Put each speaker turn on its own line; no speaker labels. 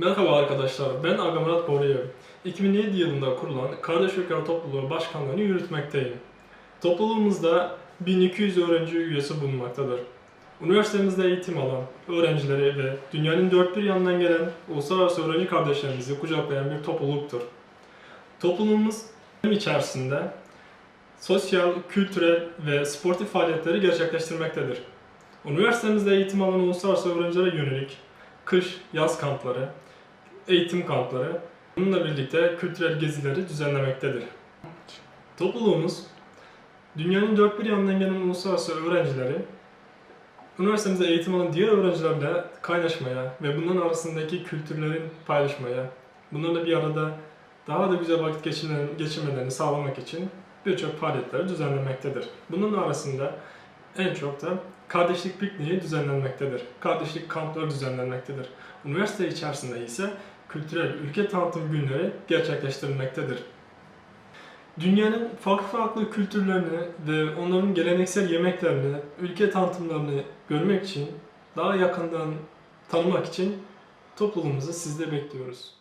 Merhaba arkadaşlar, ben Aga Murat Boruyev. 2007 yılında kurulan Kardeş Ülkeler Topluluğu Başkanlığı'nı yürütmekteyim. Topluluğumuzda 1200 öğrenci üyesi bulunmaktadır. Üniversitemizde eğitim alan öğrencileri ve dünyanın dört bir yanından gelen uluslararası öğrenci kardeşlerimizi kucaklayan bir topluluktur. Topluluğumuz hem içerisinde sosyal, kültürel ve sportif faaliyetleri gerçekleştirmektedir. Üniversitemizde eğitim alan uluslararası öğrencilere yönelik kış, yaz kampları, eğitim kampları, bununla birlikte kültürel gezileri düzenlemektedir. Topluluğumuz, dünyanın dört bir yanından gelen uluslararası öğrencileri, üniversitemizde eğitim alan diğer öğrencilerle kaynaşmaya ve bunların arasındaki kültürlerin paylaşmaya, bunlarla bir arada daha da güzel vakit geçirmelerini, sağlamak için birçok faaliyetleri düzenlemektedir. Bunun arasında en çok da kardeşlik pikniği düzenlenmektedir. Kardeşlik kampları düzenlenmektedir. Üniversite içerisinde ise kültürel ülke tanıtım günleri gerçekleştirilmektedir. Dünyanın farklı farklı kültürlerini ve onların geleneksel yemeklerini, ülke tanıtımlarını görmek için, daha yakından tanımak için topluluğumuzu sizde bekliyoruz.